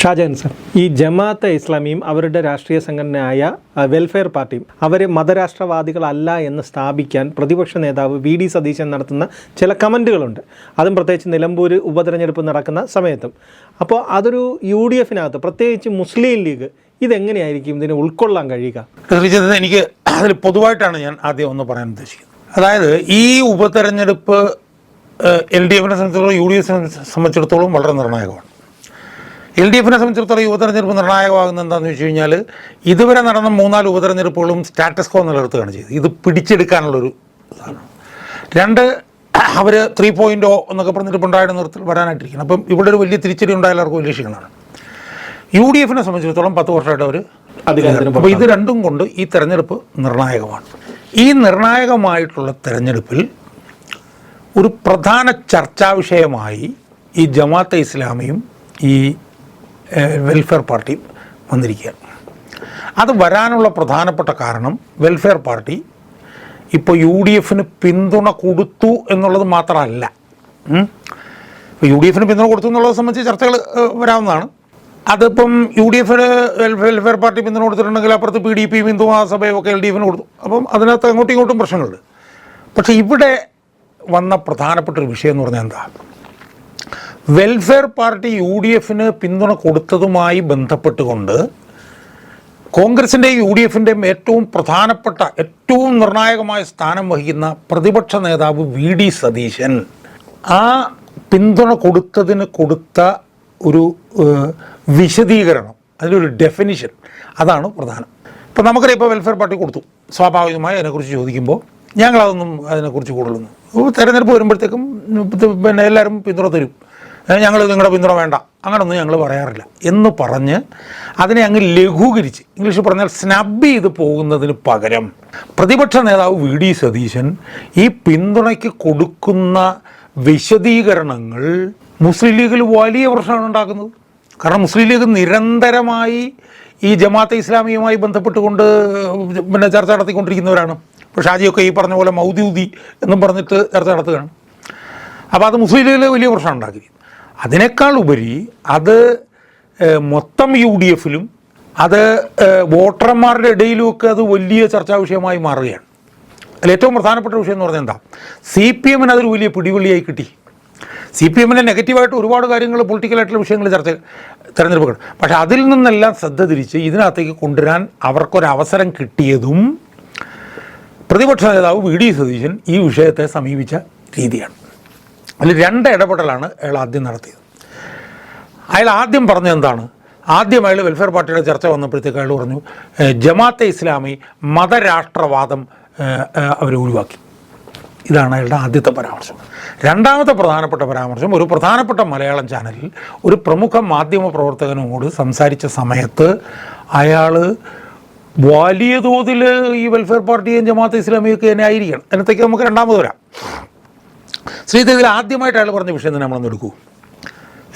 Shah Jahan sir. ഈ ജമാഅത്തെ ഇസ്ലാമിയും അവരുടെ രാഷ്ട്രീയ സംഘടനയായ വെൽഫെയർ പാർട്ടിയും അവരെ മതരാഷ്ട്രവാദികളല്ല എന്ന് സ്ഥാപിക്കാൻ പ്രതിപക്ഷ നേതാവ് വി ഡി സതീശൻ നടത്തുന്ന ചില കമന്റുകളുണ്ട് അതും പ്രത്യേകിച്ച് നിലമ്പൂർ ഉപതെരഞ്ഞെടുപ്പ് നടക്കുന്ന സമയത്തും. അപ്പോൾ അതൊരു യു ഡി എഫിനകത്ത് പ്രത്യേകിച്ച് മുസ്ലിം ലീഗ് ഇതെങ്ങനെയായിരിക്കും ഇതിനെ ഉൾക്കൊള്ളാൻ കഴിയുക? എനിക്ക് അതിൽ പൊതുവായിട്ടാണ് ഞാൻ ആദ്യം ഒന്ന് പറയാൻ ഉദ്ദേശിക്കുന്നത്. അതായത് ഈ ഉപതെരഞ്ഞെടുപ്പ് എൽ ഡി എഫിനെ സംബന്ധിച്ചിടത്തോളം യു ഡി എഫിനെ സംബന്ധിച്ചിടത്തോളം വളരെ നിർണായകമാണ്. എൽ ഡി എഫിനെ സംബന്ധിച്ചിടത്തോളം ഈ ഉപതെരഞ്ഞെടുപ്പ് നിർണായകമാകുന്നത് എന്താണെന്ന് വെച്ച് കഴിഞ്ഞാൽ ഇതുവരെ നടന്ന മൂന്നാൽ ഉപതെരഞ്ഞെടുപ്പുകളും സ്റ്റാറ്റസ് കോ നിലനിർത്തുകയാണ് ചെയ്തത്. ഇത് പിടിച്ചെടുക്കാനുള്ളൊരു ഇതാണ്. രണ്ട് അവർ ത്രീ പോയിന്റ് ഓ എന്നൊക്കെ പറഞ്ഞിട്ട് പിണറായിയുടെ വരാനായിട്ടിരിക്കുന്നത് വരാനായിട്ടിരിക്കണം അപ്പം ഇവിടെ ഒരു വലിയ തിരിച്ചടി ഉണ്ടായാലും അവർക്ക് വലിയ ക്ഷീണമാണ്. യു ഡി എഫിനെ സംബന്ധിച്ചിടത്തോളം പത്ത് വർഷമായിട്ട് അവർ അപ്പോൾ ഇത് രണ്ടും കൊണ്ട് ഈ തെരഞ്ഞെടുപ്പ് നിർണായകമാണ്. ഈ നിർണായകമായിട്ടുള്ള തെരഞ്ഞെടുപ്പിൽ ഒരു പ്രധാന ചർച്ചാ വിഷയമായി ഈ ജമാഅത്തെ ഇസ്ലാമിയും ഈ വെൽഫെയർ പാർട്ടി വന്നിരിക്കുകയാണ്. അത് വരാനുള്ള പ്രധാനപ്പെട്ട കാരണം വെൽഫെയർ പാർട്ടി ഇപ്പോൾ യു ഡി എഫിന് പിന്തുണ കൊടുത്തു എന്നുള്ളത് മാത്രമല്ല. യു ഡി എഫിന് പിന്തുണ കൊടുത്തു എന്നുള്ളത് സംബന്ധിച്ച് ചർച്ചകൾ വരാവുന്നതാണ്. അതിപ്പം യു ഡി എഫിന് വെൽഫെയർ പാർട്ടി പിന്തുണ കൊടുത്തിട്ടുണ്ടെങ്കിൽ അപ്പുറത്ത് പി ഡി പി ബിന്ദു മഹാസഭയും ഒക്കെ എൽ ഡി എഫിന് കൊടുത്തു. അപ്പം അതിനകത്ത് അങ്ങോട്ടും ഇങ്ങോട്ടും പ്രശ്നങ്ങളുണ്ട്. പക്ഷേ ഇവിടെ വന്ന പ്രധാനപ്പെട്ട ഒരു വിഷയം എന്ന് പറഞ്ഞാൽ എന്താ? വെൽഫെയർ പാർട്ടി യു ഡി എഫിന് പിന്തുണ കൊടുത്തതുമായി ബന്ധപ്പെട്ടുകൊണ്ട് കോൺഗ്രസിന്റെയും യു ഡി എഫിന്റെയും ഏറ്റവും പ്രധാനപ്പെട്ട ഏറ്റവും നിർണായകമായ സ്ഥാനം വഹിക്കുന്ന പ്രതിപക്ഷ നേതാവ് വി ഡി സതീശൻ ആ പിന്തുണ കൊടുത്തതിന് കൊടുത്ത ഒരു വിശദീകരണം അതിലൊരു ഡെഫിനിഷൻ അതാണ് പ്രധാനം. ഇപ്പം നമുക്കറിയാം ഇപ്പോൾ വെൽഫെയർ പാർട്ടി കൊടുത്തു. സ്വാഭാവികമായി അതിനെക്കുറിച്ച് ചോദിക്കുമ്പോൾ ഞങ്ങളതൊന്നും അതിനെക്കുറിച്ച് കൂടുതലൊന്നും. തെരഞ്ഞെടുപ്പ് വരുമ്പോഴത്തേക്കും പിന്നെ എല്ലാവരും പിന്തുണ തരും. ഞങ്ങൾ നിങ്ങളുടെ പിന്തുണ വേണ്ട. അങ്ങനൊന്നും ഞങ്ങൾ പറയാറില്ല. എന്ന് പറഞ്ഞ് അതിനെ അങ്ങ് ലഘൂകരിച്ച് ഇംഗ്ലീഷിൽ പറഞ്ഞാൽ സ്നബ് ചെയ്ത് പോകുന്നതിന് പകരം പ്രതിപക്ഷ നേതാവ് വി ഡി സതീശൻ ഈ പിന്തുണയ്ക്ക് കൊടുക്കുന്ന വിശദീകരണങ്ങൾ മുസ്ലിം ലീഗിൽ വലിയ പ്രശ്നമാണ് ഉണ്ടാക്കുന്നത്. കാരണം മുസ്ലിം ലീഗ് നിരന്തരമായി ഈ ജമാഅത്തെ ഇസ്ലാമിയുമായി ബന്ധപ്പെട്ടുകൊണ്ട് പിന്നെ ചർച്ച നടത്തിക്കൊണ്ടിരിക്കുന്നവരാണ്. ഇപ്പോൾ ഷാജിയൊക്കെ ഈ പറഞ്ഞ പോലെ മൗദൂദി എന്നും പറഞ്ഞിട്ട് ചർച്ച നടത്തുകയാണ്. അപ്പോൾ അത് മുസ്ലിം ലീഗിൽ വലിയ പ്രശ്നം ഉണ്ടാക്കി അതിനേക്കാൾ ഉപരി അത് മൊത്തം യു ഡി എഫിലും അത് വോട്ടർമാരുടെ ഇടയിലുമൊക്കെ അത് വലിയ ചർച്ചാ വിഷയമായി മാറുകയാണ്. അതിൽ ഏറ്റവും പ്രധാനപ്പെട്ട വിഷയം എന്ന് പറഞ്ഞാൽ എന്താ? സി പി എമ്മിന് അതൊരു വലിയ പിടിവള്ളിയായി കിട്ടി. സി പി എമ്മിന്റെ നെഗറ്റീവായിട്ട് ഒരുപാട് കാര്യങ്ങൾ പൊളിറ്റിക്കലായിട്ടുള്ള വിഷയങ്ങൾ ചർച്ച തിരഞ്ഞെടുപ്പുകൾ. പക്ഷേ അതിൽ നിന്നെല്ലാം ശ്രദ്ധ തിരിച്ച് ഇതിനകത്തേക്ക് കൊണ്ടുവരാൻ അവർക്കൊരവസരം കിട്ടിയതും പ്രതിപക്ഷ നേതാവ് വി ഡി സതീശൻ ഈ വിഷയത്തെ സമീപിച്ച രീതിയാണ്. അതിൽ രണ്ട് ഇടപെടലാണ് അയാൾ ആദ്യം നടത്തിയത്. അയാൾ ആദ്യം പറഞ്ഞത് എന്താണ്? ആദ്യം അയാൾ വെൽഫെയർ പാർട്ടിയുടെ ചർച്ച വന്നപ്പോഴത്തേക്ക് അയാൾ പറഞ്ഞു ജമാഅത്തെ ഇസ്ലാമി മതരാഷ്ട്രവാദം അവർ ഒഴിവാക്കി. ഇതാണ് അയാളുടെ ആദ്യത്തെ പരാമർശം. രണ്ടാമത്തെ പ്രധാനപ്പെട്ട പരാമർശം ഒരു പ്രധാനപ്പെട്ട മലയാളം ചാനലിൽ ഒരു പ്രമുഖ മാധ്യമ പ്രവർത്തകനോട് സംസാരിച്ച സമയത്ത് അയാൾ വലിയ തോതിൽ ഈ വെൽഫെയർ പാർട്ടിയും ജമാഅത്തെ ഇസ്ലാമിയൊക്കെ തന്നെ ആയിരിക്കണം. അതിനത്തേക്ക് നമുക്ക് രണ്ടാമത് വരാം. ഇതിൽ ആദ്യമായിട്ട് അയാൾ പറഞ്ഞ വിഷയം തന്നെ നമ്മളൊന്ന് എടുക്കൂ.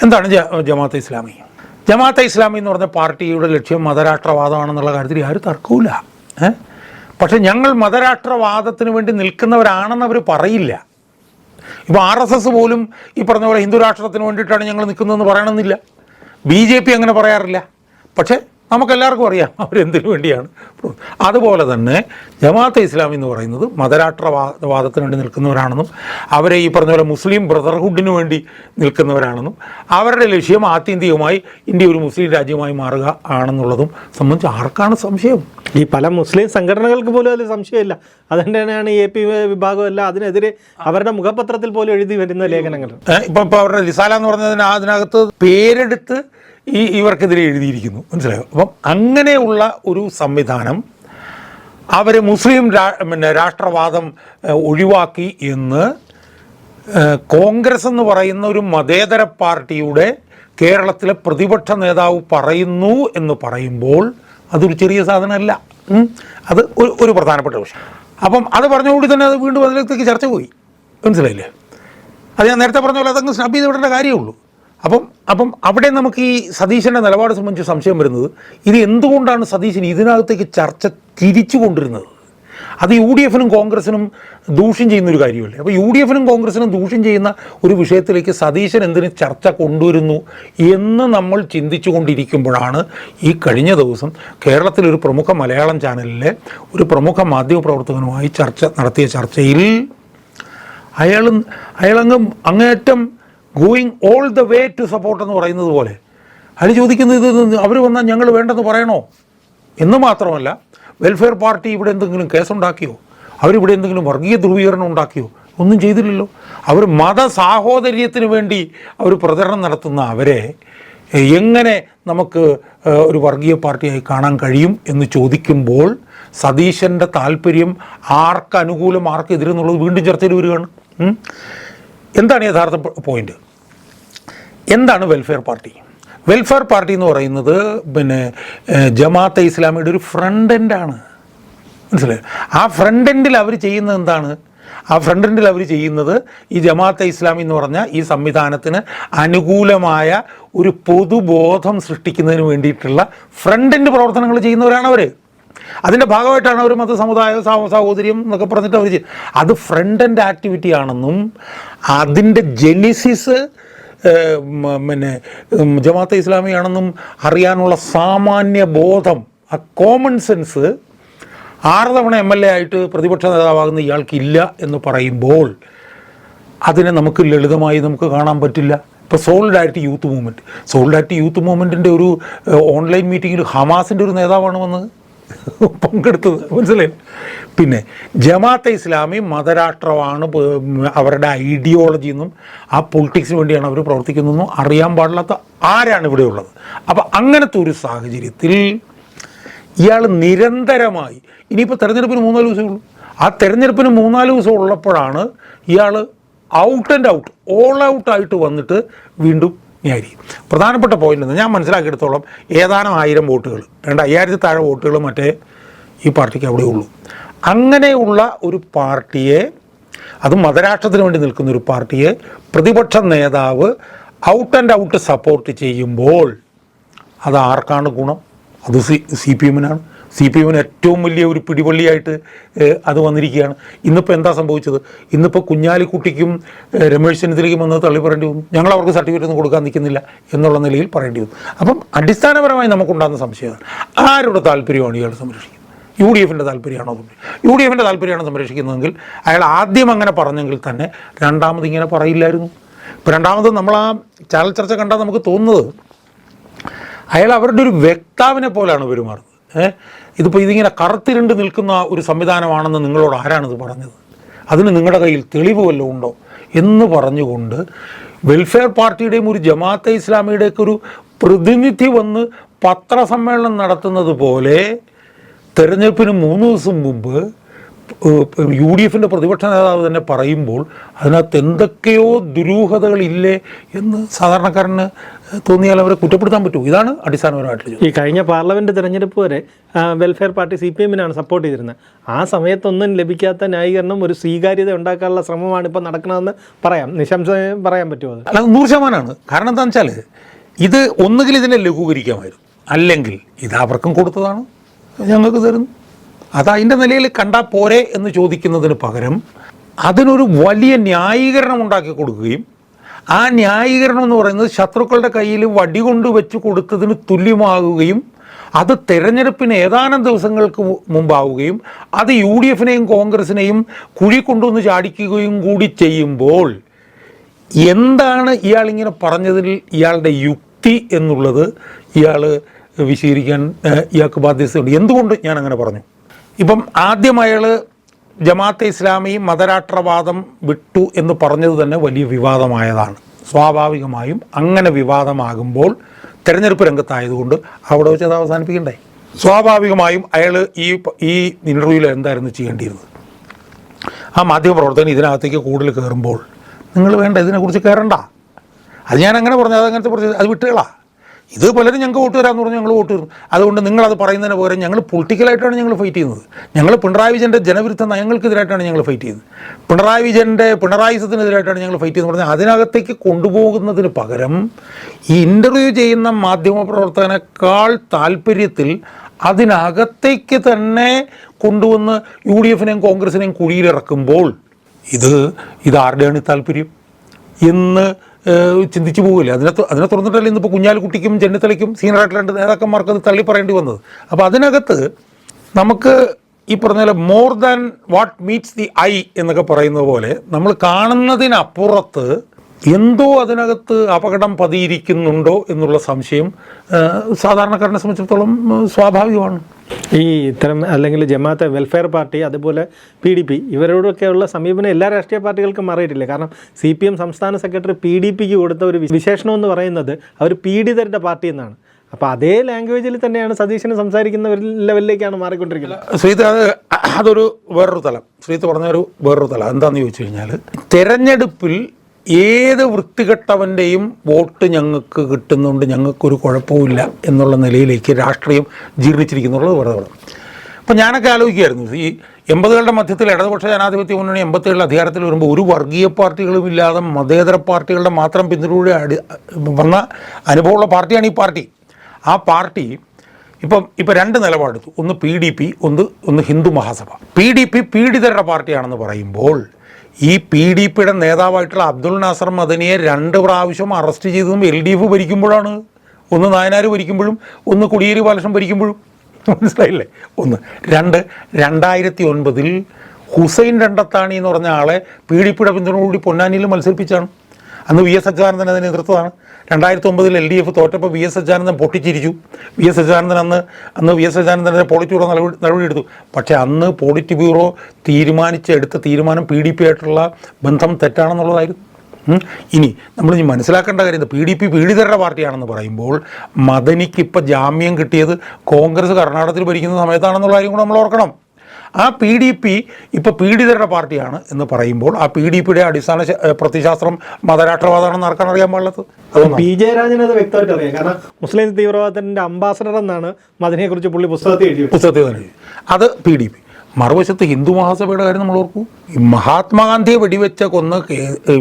എന്താണ് ജമാഅത്തെ ഇസ്ലാമി? ജമാഅത്തെ ഇസ്ലാമി എന്ന് പറഞ്ഞ പാർട്ടിയുടെ ലക്ഷ്യം മതരാഷ്ട്രവാദമാണെന്നുള്ള കാര്യത്തിൽ ആരും തർക്കവുമില്ല. ഏ? പക്ഷെ ഞങ്ങൾ മതരാഷ്ട്രവാദത്തിന് വേണ്ടി നിൽക്കുന്നവരാണെന്ന് അവർ പറയില്ല. ഇപ്പോൾ ആർ എസ് എസ് പോലും ഈ പറഞ്ഞ പോലെ ഹിന്ദുരാഷ്ട്രത്തിന് വേണ്ടിയിട്ടാണ് ഞങ്ങൾ നിൽക്കുന്നതെന്ന് പറയണമെന്നില്ല. ബി ജെ പി അങ്ങനെ പറയാറില്ല. പക്ഷേ നമുക്കെല്ലാവർക്കും അറിയാം അവരെന്തിനു വേണ്ടിയാണ്. അതുപോലെ തന്നെ ജമാഅത്തെ ഇസ്ലാം എന്ന് പറയുന്നത് മതരാഷ്ട്രവാദത്തിന് വേണ്ടി നിൽക്കുന്നവരാണെന്നും അവരെ ഈ പറഞ്ഞ പോലെ മുസ്ലിം ബ്രദർഹുഡിന് വേണ്ടി നിൽക്കുന്നവരാണെന്നും അവരുടെ ലക്ഷ്യം ആത്യന്തികമായി ഇന്ത്യ ഒരു മുസ്ലിം രാജ്യമായി മാറുക ആണെന്നുള്ളതും സംബന്ധിച്ച് ആർക്കാണ് സംശയം? ഈ പല മുസ്ലിം സംഘടനകൾക്ക് പോലും അതിൽ സംശയമില്ല. അതുകൊണ്ട് തന്നെയാണ് എ പി വിഭാഗമല്ല അതിനെതിരെ അവരുടെ മുഖപത്രത്തിൽ പോലും എഴുതി വരുന്ന ലേഖനങ്ങൾ. ഇപ്പം ഇപ്പോൾ അവരുടെ റിസാല എന്ന് പറഞ്ഞതിന് അതിനകത്ത് പേരെടുത്ത് ഈ ഇവർക്കെതിരെ എഴുതിയിരിക്കുന്നു. മനസ്സിലായോ? അപ്പം അങ്ങനെയുള്ള ഒരു സംവിധാനം അവർ മുസ്ലിം പിന്നെ രാഷ്ട്രവാദം ഒഴിവാക്കി എന്ന് കോൺഗ്രസ് എന്ന് പറയുന്ന ഒരു മതേതര പാർട്ടിയുടെ കേരളത്തിലെ പ്രതിപക്ഷ നേതാവ് പറയുന്നു എന്ന് പറയുമ്പോൾ അതൊരു ചെറിയ സാധനമല്ല. അത് ഒരു ഒരു പ്രധാനപ്പെട്ട വിഷയം. അപ്പം അത് പറഞ്ഞുകൂടി തന്നെ അത് വീണ്ടും അതിലേക്ക് ചർച്ച പോയി. മനസ്സിലായില്ലേ? അത് ഞാൻ നേരത്തെ പറഞ്ഞ പോലെ അതങ്ങ് സ്നബ് ചെയ്ത് വിടേണ്ട കാര്യമുള്ളൂ അപ്പം അപ്പം അവിടെ നമുക്ക് ഈ സതീശന്റെ നിലപാട് സംബന്ധിച്ച് സംശയം വരുന്നത്. ഇത് എന്തുകൊണ്ടാണ് സതീശൻ ഇതിനകത്തേക്ക് ചർച്ച തിരിച്ചു കൊണ്ടിരുന്നത് അത് യു ഡി എഫിനും കോൺഗ്രസിനും ദൂഷ്യം ചെയ്യുന്ന ഒരു കാര്യമല്ലേ? അപ്പോൾ യു ഡി എഫിനും കോൺഗ്രസിനും ദൂഷ്യം ചെയ്യുന്ന ഒരു വിഷയത്തിലേക്ക് സതീശൻ എന്തിന് ചർച്ച കൊണ്ടുവരുന്നു എന്ന് നമ്മൾ ചിന്തിച്ചു കൊണ്ടിരിക്കുമ്പോഴാണ് ഈ കഴിഞ്ഞ ദിവസം കേരളത്തിലൊരു പ്രമുഖ മലയാളം ചാനലിലെ ഒരു പ്രമുഖ മാധ്യമപ്രവർത്തകനുമായി ചർച്ച നടത്തിയ ചർച്ചയിൽ അയാൾ അയാളങ്ങ് അങ്ങേറ്റം going all the way to support എന്ന് പറയുന്നത് പോലെ. അതിൽ ചോദിക്കുന്നത് ഇത് അവർ വന്നാൽ ഞങ്ങൾ വേണ്ടെന്ന് പറയണോ? എന്ന് മാത്രമല്ല വെൽഫെയർ പാർട്ടി ഇവിടെ എന്തെങ്കിലും കേസുണ്ടാക്കിയോ? അവരിവിടെ എന്തെങ്കിലും വർഗീയ ധ്രുവീകരണം ഉണ്ടാക്കിയോ? ഒന്നും ചെയ്തില്ലല്ലോ. അവർ മത സാഹോദര്യത്തിന് വേണ്ടി അവർ പ്രചരണം നടത്തുന്ന അവരെ എങ്ങനെ നമുക്ക് ഒരു വർഗീയ പാർട്ടിയായി കാണാൻ കഴിയും എന്ന് ചോദിക്കുമ്പോൾ സതീശന്റെ താല്പര്യം ആർക്ക് അനുകൂലം ആർക്ക് എതിരെന്നുള്ളത് വീണ്ടും ചർച്ചയിൽ വരികയാണ്. എന്താണ് യഥാർത്ഥ പോയിന്റ്? എന്താണ് വെൽഫെയർ പാർട്ടി വെൽഫെയർ പാർട്ടി എന്ന് പറയുന്നത് പിന്നെ ജമാഅത്തെ ഇസ്ലാമിയുടെ ഒരു ഫ്രണ്ട് എൻഡാണ് മനസ്സിലായോ? ആ ഫ്രണ്ട് എൻഡിൽ അവർ ചെയ്യുന്നത് എന്താണ്? ആ ഫ്രണ്ട് എൻഡിൽ അവർ ചെയ്യുന്നത് ഈ ജമാഅത്തെ ഇസ്ലാമി എന്ന് പറഞ്ഞ ഈ സംവിധാനത്തിന് അനുകൂലമായ ഒരു പൊതുബോധം സൃഷ്ടിക്കുന്നതിന് വേണ്ടിയിട്ടുള്ള ഫ്രണ്ട് എൻഡ് പ്രവർത്തനങ്ങൾ ചെയ്യുന്നവരാണ് അവർ അതിന്റെ ഭാഗമായിട്ടാണ് അവർ മത സമുദായ സഹോദര്യം എന്നൊക്കെ പറഞ്ഞിട്ട് അവർ അത് ഫ്രണ്ട് എൻഡ് ആക്ടിവിറ്റി ആണെന്നും അതിന്റെ ജെനിസിസ് പിന്നെ ജമാഅത്തെ ഇസ്ലാമിയാണെന്നും അറിയാനുള്ള സാമാന്യ ബോധം ആ കോമൺ സെൻസ് ആറ് തവണ എം എൽ എ ആയിട്ട് പ്രതിപക്ഷ നേതാവാകുന്ന ഇയാൾക്കില്ല എന്ന് പറയുമ്പോൾ അതിനെ നമുക്ക് ലളിതമായി നമുക്ക് കാണാൻ പറ്റില്ല. ഇപ്പോൾ solidarity youth movement solidarity youth മൂവ്മെന്റിന്റെ ഒരു ഓൺലൈൻ മീറ്റിങ്ങിൽ ഹമാസിന്റെ ഒരു നേതാവാണ് വന്നത്. പങ്കെടുത്തത്. മനസ്സിലായി? പിന്നെ ജമാഅത്തെ ഇസ്ലാമി മതരാഷ്ട്രമാണ് അവരുടെ ഐഡിയോളജി എന്നും ആ പൊളിറ്റിക്സിന് വേണ്ടിയാണ് അവർ പ്രവർത്തിക്കുന്നതെന്നും അറിയാൻ പാടില്ലാത്ത ആരാണ് ഇവിടെ ഉള്ളത്? അപ്പോൾ അങ്ങനത്തെ ഒരു സാഹചര്യത്തിൽ ഇയാൾ നിരന്തരമായി ഇനിയിപ്പോൾ തെരഞ്ഞെടുപ്പിന് മൂന്നാൽ ദിവസമേ ഉള്ളൂ. ആ തെരഞ്ഞെടുപ്പിന് മൂന്നാൽ ദിവസം ഉള്ളപ്പോഴാണ് ഇയാൾ ഔട്ട് ആൻഡ് ഔട്ട് ഓൾ ഔട്ടായിട്ട് വന്നിട്ട് വീണ്ടും ന്യായീകരിക്കും പ്രധാനപ്പെട്ട പോയിന്റ് ഞാൻ മനസ്സിലാക്കിയെടുത്തോളം ഏതാനും ആയിരം വോട്ടുകൾ. രണ്ട് അയ്യായിരത്തി താഴെ വോട്ടുകൾ മറ്റേ ഈ പാർട്ടിക്ക് അവിടെ ഉള്ളൂ. അങ്ങനെയുള്ള ഒരു പാർട്ടിയെ അത് മതരാഷ്ട്രത്തിന് വേണ്ടി നിൽക്കുന്ന ഒരു പാർട്ടിയെ പ്രതിപക്ഷ നേതാവ് ഔട്ട് ആൻഡ് ഔട്ട് സപ്പോർട്ട് ചെയ്യുമ്പോൾ അത് ആർക്കാണ് ഗുണം? അത് സി സി പി എമ്മിനാണ്. സി പി എമ്മിന് ഏറ്റവും വലിയ ഒരു പിടിവള്ളിയായിട്ട് ഏഹ്, അത് വന്നിരിക്കുകയാണ്. ഇന്നിപ്പോൾ എന്താ സംഭവിച്ചത്? ഇന്നിപ്പോൾ കുഞ്ഞാലിക്കുട്ടിക്കും രമേശ് ചെന്നിത്തലയ്ക്കും വന്ന് തള്ളി പറയേണ്ടി വന്നു. ഞങ്ങൾ അവർക്ക് സർട്ടിഫിക്കറ്റ് ഒന്നും കൊടുക്കാൻ നിൽക്കുന്നില്ല എന്നുള്ള നിലയിൽ പറയേണ്ടി വന്നു. അപ്പം അടിസ്ഥാനപരമായി നമുക്കുണ്ടാകുന്ന സംശയമാണ് ആരുടെ താല്പര്യമാണ് ഇയാൾ സംരക്ഷിക്കുന്നത്? യു ഡി എഫിന്റെ താല്പര്യമാണോ യു ഡി എഫിന്റെ താല്പര്യമാണ് സംരക്ഷിക്കുന്നതെങ്കിൽ അയാൾ ആദ്യം അങ്ങനെ പറഞ്ഞെങ്കിൽ തന്നെ രണ്ടാമത് ഇങ്ങനെ പറയില്ലായിരുന്നു. ഇപ്പം രണ്ടാമത് നമ്മൾ ആ ചാനൽ ചർച്ച കണ്ടാൽ നമുക്ക് തോന്നുന്നത് അയാൾ അവരുടെ ഒരു വ്യക്താവിനെ പോലെയാണ് പെരുമാറുന്നത്. ഇതിപ്പോൾ ഇതിങ്ങനെ കറുത്തിരുണ്ട് നിൽക്കുന്ന ഒരു സംവിധാനമാണെന്ന് നിങ്ങളോട് ആരാണിത് പറഞ്ഞത്? അതിന് നിങ്ങളുടെ കയ്യിൽ തെളിവ് വല്ലതും ഉണ്ടോ? എന്ന് പറഞ്ഞുകൊണ്ട് വെൽഫെയർ പാർട്ടിയുടെയും ഒരു ജമാഅത്തെ ഇസ്ലാമിയുടെയൊക്കെ ഒരു പ്രതിനിധി വന്ന് പത്രസമ്മേളനം നടത്തുന്നത് പോലെ തെരഞ്ഞെടുപ്പിന് മൂന്ന് ദിവസം മുമ്പ് യു ഡി എഫിന്റെ പ്രതിപക്ഷ നേതാവ് തന്നെ പറയുമ്പോൾ അതിനകത്ത് എന്തൊക്കെയോ ദുരൂഹതകളില്ലേ എന്ന് സാധാരണക്കാരന് തോന്നിയാൽ അവരെ കുറ്റപ്പെടുത്താൻ പറ്റുമോ ഇതാണ് അടിസ്ഥാനപരമായിട്ടുള്ള ഈ കഴിഞ്ഞ പാർലമെന്റ് തെരഞ്ഞെടുപ്പ് വരെ വെൽഫെയർ പാർട്ടി സി പി എമ്മിനാണ് സപ്പോർട്ട് ചെയ്തിരുന്നത്. ആ സമയത്തൊന്നും ലഭിക്കാത്ത ന്യായീകരണം ഒരു സ്വീകാര്യത ഉണ്ടാക്കാനുള്ള ശ്രമമാണ് ഇപ്പോൾ നടക്കണമെന്ന് പറയാം. നിശംസ പറയാൻ പറ്റുമോ അത്? അല്ല നൂറ് ശതമാനമാണ്. കാരണം എന്താണെന്ന് വെച്ചാൽ ഇത് ഒന്നുകിൽ ഇതിനെ ലഘൂകരിക്കാമായിരുന്നു. അല്ലെങ്കിൽ ഇത് അവർക്കും കൊടുത്തതാണ്. ഞങ്ങൾക്ക് തരുന്നു. അത് അതിന്റെ നിലയിൽ കണ്ടാൽ പോരെ എന്ന് ചോദിക്കുന്നതിന് പകരം അതിനൊരു വലിയ ന്യായീകരണം ഉണ്ടാക്കി കൊടുക്കുകയും ആ ന്യായീകരണം എന്ന് പറയുന്നത് ശത്രുക്കളുടെ കയ്യിൽ വടി കൊണ്ട് വെച്ച് കൊടുത്തതിന് തുല്യമാകുകയും അത് തെരഞ്ഞെടുപ്പിന് ഏതാനും ദിവസങ്ങൾക്ക് മുമ്പാവുകയും അത് യു ഡി എഫിനെയും കോൺഗ്രസിനെയും കുഴി കൊണ്ടുവന്ന് ചാടിക്കുകയും കൂടി ചെയ്യുമ്പോൾ എന്താണ് ഇയാളിങ്ങനെ പറഞ്ഞതിൽ ഇയാളുടെ യുക്തി എന്നുള്ളത് ഇയാൾ വിശീകരിക്കാൻ ഇയാൾക്ക് ബാധ്യതയുണ്ട്. എന്തുകൊണ്ട് ഞാൻ അങ്ങനെ പറഞ്ഞു? ഇപ്പം ആദ്യം അയാൾ ജമാഅത്തെ ഇസ്ലാമി മതരാഷ്ട്രവാദം വിട്ടു എന്ന് പറഞ്ഞത് തന്നെ വലിയ വിവാദമായതാണ്. സ്വാഭാവികമായും അങ്ങനെ വിവാദമാകുമ്പോൾ തെരഞ്ഞെടുപ്പ് രംഗത്തായതുകൊണ്ട് അവിടെ വെച്ച് അത് അവസാനിപ്പിക്കണ്ടേ? സ്വാഭാവികമായും അയാൾ ഈ ഈ ഇന്റർവ്യൂവിൽ എന്തായിരുന്നു ചെയ്യേണ്ടിയിരുന്നത്? ആ മാധ്യമപ്രവർത്തകൻ ഇതിനകത്തേക്ക് കൂടുതൽ കയറുമ്പോൾ നിങ്ങൾ വേണ്ട ഇതിനെക്കുറിച്ച് കയറണ്ട. അത് ഞാൻ അങ്ങനെ പറഞ്ഞു അതങ്ങനത്തെ കുറച്ച് അത് വിട്ടുകളാ. ഇത് പലരും ഞങ്ങൾക്ക് വോട്ട് തരാമെന്ന് പറഞ്ഞു ഞങ്ങൾ വോട്ട് തരും. അതുകൊണ്ട് നിങ്ങളത് പറയുന്നതിന് പകരം ഞങ്ങൾ പൊളിറ്റിക്കലായിട്ടാണ് ഞങ്ങൾ ഫൈറ്റ് ചെയ്യുന്നത്. ഞങ്ങൾ പിണറായി വിജയന്റെ ജനവിരുദ്ധ നയങ്ങൾക്കെതിരായിട്ടാണ് ഞങ്ങൾ ഫൈറ്റ് ചെയ്യുന്നത്. പിണറായി വിജയന്റെ പിണറായിസത്തിനെതിരായിട്ടാണ് ഞങ്ങൾ ഫൈറ്റ് ചെയ്യുന്നത്. പറഞ്ഞാൽ അതിനകത്തേക്ക് കൊണ്ടുപോകുന്നതിന് പകരം ഈ ഇന്റർവ്യൂ ചെയ്യുന്ന മാധ്യമപ്രവർത്തകനേക്കാൾ താല്പര്യത്തിൽ അതിനകത്തേക്ക് തന്നെ കൊണ്ടുവന്ന് യു ഡി എഫിനെയും കോൺഗ്രസിനെയും കുഴിയിലിറക്കുമ്പോൾ ഇത് ഇതാരുടെയാണ് ആരുടെയാണ് താല്പര്യം? എന്ന് ചിന്തിച്ചു പോകില്ല അതിനെ അതിനെ തുറന്നിട്ടല്ലേ ഇന്നിപ്പോൾ കുഞ്ഞാലിക്കുട്ടിക്കും ചെന്നിത്തലയ്ക്കും സീനിയറായിട്ടുള്ള രണ്ട് നേതാക്കന്മാർക്ക് അത് തള്ളി പറയേണ്ടി വന്നത്. അപ്പോൾ അതിനകത്ത് നമുക്ക് ഈ പറഞ്ഞ പോലെ more than what meets the eye എന്നൊക്കെ പറയുന്നത് പോലെ നമ്മൾ കാണുന്നതിനപ്പുറത്ത് എന്തോ അതിനകത്ത് അപകടം പതിയിരിക്കുന്നുണ്ടോ എന്നുള്ള സംശയം സാധാരണക്കാരനെ സംബന്ധിച്ചിടത്തോളം സ്വാഭാവികമാണ്. ഈ ഇത്തരം അല്ലെങ്കിൽ ജമാഅത്ത് വെൽഫെയർ പാർട്ടി അതുപോലെ പി ഡി പി ഇവരോടൊക്കെയുള്ള സമീപനം എല്ലാ രാഷ്ട്രീയ പാർട്ടികൾക്കും മാറിയിട്ടില്ല കാരണം സി പി എം സംസ്ഥാന സെക്രട്ടറി പി ഡി പിക്ക് കൊടുത്ത ഒരു വിശേഷണം എന്ന് പറയുന്നത് അവർ പീഡിതരുടെ പാർട്ടി എന്നാണ്. അപ്പോൾ അതേ ലാംഗ്വേജിൽ തന്നെയാണ് സതീശന് സംസാരിക്കുന്ന ഒരു ലെവലിലേക്കാണ് മാറിക്കൊണ്ടിരിക്കുന്നത്. ശ്രീത് അത് അതൊരു വേറൊരു തലം. ശ്രീത്ത് പറഞ്ഞൊരു വേറൊരു തലം. എന്താണെന്ന് ചോദിച്ചു കഴിഞ്ഞാൽ തെരഞ്ഞെടുപ്പിൽ ഏത് വൃത്തികെട്ടവന്റെയും വോട്ട് ഞങ്ങൾക്ക് കിട്ടുന്നുണ്ട് ഞങ്ങൾക്കൊരു കുഴപ്പമില്ല എന്നുള്ള നിലയിലേക്ക് രാഷ്ട്രീയം ജീർണിച്ചിരിക്കുന്നുള്ളത് വെറുതെ വേണം അപ്പം ഞാനൊക്കെ ആലോചിക്കുമായിരുന്നു ഈ എൺപതുകളുടെ മധ്യത്തിൽ ഇടതുപക്ഷ ജനാധിപത്യ മുന്നണി എൺപത്തേഴിൽ അധികാരത്തിൽ വരുമ്പോൾ ഒരു വർഗീയ പാർട്ടികളും ഇല്ലാതെ മതേതര പാർട്ടികളുടെ മാത്രം പിന്തുണയോടെ അടി വന്ന അനുഭവമുള്ള പാർട്ടിയാണ് ഈ പാർട്ടി. ആ പാർട്ടി ഇപ്പം ഇപ്പം രണ്ട് നിലപാടെടുത്തു. ഒന്ന് പി ഡി പി ഒന്ന് ഒന്ന് Hindu Mahasabha. P D P പീഡിതരുടെ പാർട്ടിയാണെന്ന് പറയുമ്പോൾ ഈ പി ഡി പിയുടെ നേതാവായിട്ടുള്ള അബ്ദുൾ നാസർ മദനിയെ രണ്ട് പ്രാവശ്യം അറസ്റ്റ് ചെയ്തതും എൽ ഡി എഫ് ഭരിക്കുമ്പോഴാണ്. ഒന്ന് നായനാർ ഭരിക്കുമ്പോഴും ഒന്ന് കൊടിയേരി ബാലകൃഷ്ണൻ ഭരിക്കുമ്പോഴും. മനസ്സിലായില്ലേ? ഒന്ന് രണ്ട് രണ്ടായിരത്തി ഒൻപതിൽ ഹുസൈൻ രണ്ടത്താണി എന്ന് പറഞ്ഞ ആളെ പി ഡി പിയുടെ പിന്തുണയോടുകൂടി പൊന്നാനിയിൽ മത്സരിപ്പിച്ചാണ്. അന്ന് വി എസ് അച്യുതാനന്ദൻ അതിന് നേതൃത്വമാണ് രണ്ടായിരത്തി ഒമ്പതിൽ എൽ ഡി എഫ് തോറ്റപ്പോൾ വി എസ് അച്യുതാനന്ദൻ പൊട്ടിച്ചിരിച്ചു. വി എസ് അച്യുതാനന്ദൻ അന്ന് അന്ന് വി എസ് അച്യുതാനന്ദന്റെ പോളിറ്റ് ബ്യൂറോ നടപടി നടപടിയെടുത്തു. പക്ഷേ അന്ന് പോളിറ്റ് ബ്യൂറോ തീരുമാനിച്ചെടുത്ത തീരുമാനം പി ഡി പി ആയിട്ടുള്ള ബന്ധം തെറ്റാണെന്നുള്ളതായിരുന്നു. ഇനി നമ്മൾ ഇനി മനസ്സിലാക്കേണ്ട കാര്യം പി ഡി പി പീഡിതരുടെ പാർട്ടിയാണെന്ന് പറയുമ്പോൾ മദനിക്ക് ജാമ്യം കിട്ടിയത് കോൺഗ്രസ് കർണാടകത്തിൽ ഭരിക്കുന്ന സമയത്താണെന്നുള്ള കാര്യം കൂടെ നമ്മൾ ഓർക്കണം. ആ പി ഡി പി ഇപ്പോൾ പീഡിതരുടെ പാർട്ടിയാണ് എന്ന് പറയുമ്പോൾ ആ പി ഡി പിയുടെ അടിസ്ഥാന പ്രതിശാസ്ത്രം മതരാഷ്ട്രവാദമാണെന്ന് ആർക്കാണ് അറിയാൻ പാടില്ലത്? അതൊന്നും പി ജയരാജന് അത് വ്യക്തമായിട്ട് അറിയാം. കാരണം മുസ്ലിം തീവ്രവാദത്തിന്റെ അംബാസഡർ എന്നാണ് മദനെക്കുറിച്ച് പുള്ളി പുസ്തകത്തിൽ എഴുതിയത്. പുസ്തകത്തിൽ എഴുതി. അത് പി ഡി പി മറുവശത്ത് ഹിന്ദു മഹാസഭയുടെ കാര്യം നമ്മൾ ഓർക്കൂ. മഹാത്മാഗാന്ധിയെ വെടിവെച്ച കൊന്ന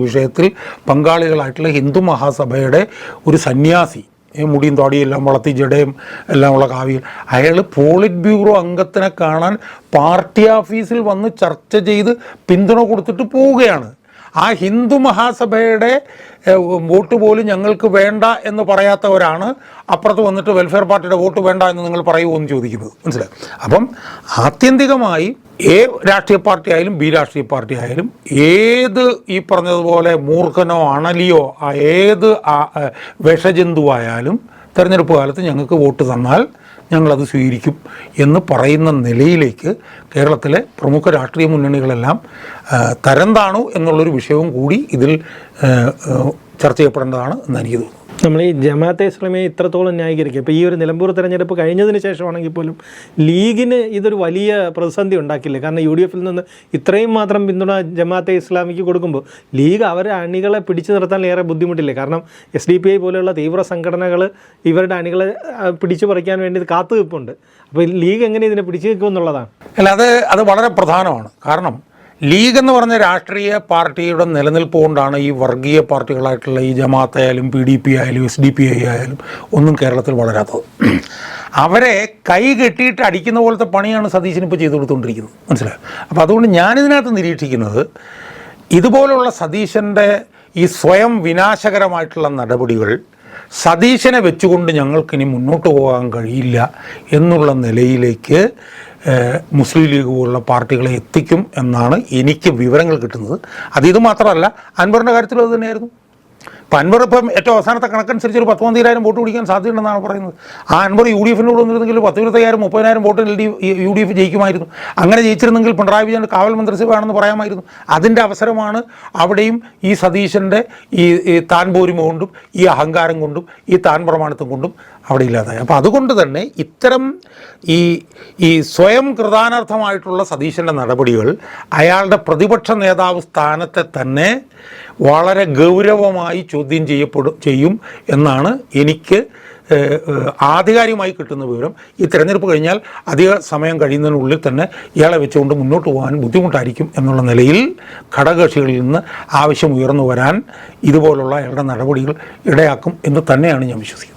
വിഷയത്തിൽ പങ്കാളികളായിട്ടുള്ള ഹിന്ദു മഹാസഭയുടെ ഒരു സന്യാസി ഈ മുടിയും തോടിയും എല്ലാം വളർത്തി ജഡയും എല്ലാം ഉള്ള കാവ്യം അയാൾ പോളിറ്റ് ബ്യൂറോ അംഗത്തിനെ കാണാൻ പാർട്ടി ഓഫീസിൽ വന്ന് ചർച്ച ചെയ്ത് പിന്തുണ കൊടുത്തിട്ട് പോവുകയാണ്. ആ ഹിന്ദു മഹാസഭയുടെ വോട്ട് പോലും ഞങ്ങൾക്ക് വേണ്ട എന്ന് പറയാത്തവരാണ്. അപ്പുറത്ത് വന്നിട്ട് വെൽഫെയർ പാർട്ടിയുടെ വോട്ട് വേണ്ട എന്ന് നിങ്ങൾ പറയുമോ എന്ന് ചോദിക്കുന്നത്. മനസ്സിലായി? അപ്പം ആത്യന്തികമായി ഏ രാഷ്ട്രീയ പാർട്ടി ആയാലും ബി രാഷ്ട്രീയ പാർട്ടി ആയാലും ഏത് ഈ പറഞ്ഞതുപോലെ മൂർഖനോ അണലിയോ ആ ഏത് വിഷജന്തുവായാലും തെരഞ്ഞെടുപ്പ് കാലത്ത് ഞങ്ങൾക്ക് വോട്ട് തന്നാൽ ഞങ്ങളത് സ്വീകരിക്കും എന്ന് പറയുന്ന നിലയിലേക്ക് കേരളത്തിലെ പ്രമുഖ രാഷ്ട്രീയ മുന്നണികളെല്ലാം തരം താണു എന്നുള്ളൊരു വിഷയവും കൂടി ഇതിൽ ചർച്ച ചെയ്യപ്പെടേണ്ടതാണ് എന്ന് എനിക്ക് തോന്നുന്നു. നമ്മൾ ഈ ജമാഅത്തെ ഇസ്ലാമിയെ ഇത്രത്തോളം ന്യായീകരിക്കുക. ഇപ്പോൾ ഈ ഒരു നിലമ്പൂർ തെരഞ്ഞെടുപ്പ് കഴിഞ്ഞതിന് ശേഷമാണെങ്കിൽ പോലും ലീഗിന് ഇതൊരു വലിയ പ്രതിസന്ധി ഉണ്ടാക്കില്ല? കാരണം യു ഡി എഫിൽ നിന്ന് ഇത്രയും മാത്രം പിന്തുണ ജമാഅത്തെ ഇസ്ലാമിക്ക് കൊടുക്കുമ്പോൾ ലീഗ് അവരെ അണികളെ പിടിച്ചു നിർത്താൻ ഏറെ ബുദ്ധിമുട്ടില്ലേ? കാരണം എസ് ഡി പി ഐ പോലെയുള്ള തീവ്ര സംഘടനകൾ ഇവരുടെ അണികളെ പിടിച്ചു പറിക്കാൻ വേണ്ടി കാത്തു നിൽപ്പുണ്ട് അപ്പോൾ ലീഗ് എങ്ങനെ ഇതിനെ പിടിച്ചു നിൽക്കും എന്നുള്ളതാണ് അല്ല അത് അത് വളരെ പ്രധാനമാണ്. കാരണം ലീഗ് എന്ന് പറഞ്ഞ രാഷ്ട്രീയ പാർട്ടിയുടെ നിലനിൽപ്പ് കൊണ്ടാണ് ഈ വർഗീയ പാർട്ടികളായിട്ടുള്ള ഈ ജമാഅത്ത് ആയാലും പി ഡി പി ആയാലും എസ് ഡി പി ഐ ആയാലും ഒന്നും കേരളത്തിൽ വളരാത്തത്. അവരെ കൈ കെട്ടിയിട്ട് അടിക്കുന്ന പോലത്തെ പണിയാണ് സതീശൻ ഇപ്പോൾ ചെയ്തു കൊടുത്തുകൊണ്ടിരിക്കുന്നത് മനസ്സിലായോ? അപ്പോൾ അതുകൊണ്ട് ഞാനിതിനകത്ത് നിരീക്ഷിക്കുന്നത് ഇതുപോലുള്ള സതീശന്റെ ഈ സ്വയം വിനാശകരമായിട്ടുള്ള നടപടികൾ സതീശനെ വെച്ചുകൊണ്ട് ഞങ്ങൾക്കിനി മുന്നോട്ട് പോകാൻ കഴിയില്ല എന്നുള്ള നിലയിലേക്ക് മുസ്ലിം ലീഗ് പോലുള്ള പാർട്ടികളെ എത്തിക്കും എന്നാണ് എനിക്ക് വിവരങ്ങൾ കിട്ടുന്നത്. അത് ഇത് മാത്രമല്ല അൻവറിന്റെ കാര്യത്തിൽ അത് തന്നെയായിരുന്നു. ഇപ്പം അൻവർ ഇപ്പം ഏറ്റവും അവസാനത്തെ കണക്കനുസരിച്ച് ഒരു പത്ത് വോട്ട് പിടിക്കാൻ സാധ്യതയുണ്ടെന്നാണ് പറയുന്നത്. ആ അൻവർ യു ഡി എഫിന്റെ കൂടെ വന്നിരുന്നെങ്കിൽ പത്ത് ഇരുപത്തയ്യായിരം മുപ്പതിനായിരം vote L D U D F ജയിക്കുമായിരുന്നു. അങ്ങനെ ജയിച്ചിരുന്നെങ്കിൽ പിണറായി വിജയൻ കാവൽ മന്ത്രിസഭയാണെന്ന് പറയാമായിരുന്നു. അതിന്റെ അവസരമാണ് അവിടെയും ഈ സതീശന്റെ ഈ താൻ പോരുമ കൊണ്ടും ഈ അഹങ്കാരം കൊണ്ടും ഈ താൻ പ്രമാണത്വം കൊണ്ടും അവിടെ ഇല്ലാതായി. അപ്പോൾ അതുകൊണ്ട് തന്നെ ഇത്തരം ഈ ഈ സ്വയം കൃതാനർത്ഥമായിട്ടുള്ള സതീശന്റെ നടപടികൾ അയാളുടെ പ്രതിപക്ഷ നേതാവ് സ്ഥാനത്തെ തന്നെ വളരെ ഗൗരവമായി ചോദ്യം ചെയ്യപ്പെടും ചെയ്യും എന്നാണ് എനിക്ക് ആധികാരികമായി കിട്ടുന്ന വിവരം. ഈ തിരഞ്ഞെടുപ്പ് കഴിഞ്ഞാൽ അധിക സമയം കഴിയുന്നതിനുള്ളിൽ തന്നെ ഇയാളെ വെച്ചുകൊണ്ട് മുന്നോട്ട് പോകാൻ ബുദ്ധിമുട്ടായിരിക്കും എന്നുള്ള നിലയിൽ ഘടകകക്ഷികളിൽ നിന്ന് ആവശ്യം ഉയർന്നു വരാൻ ഇതുപോലുള്ള അയാളുടെ നടപടികൾ ഇടയാക്കും എന്ന് തന്നെയാണ് ഞാൻ വിശ്വസിക്കുന്നത്.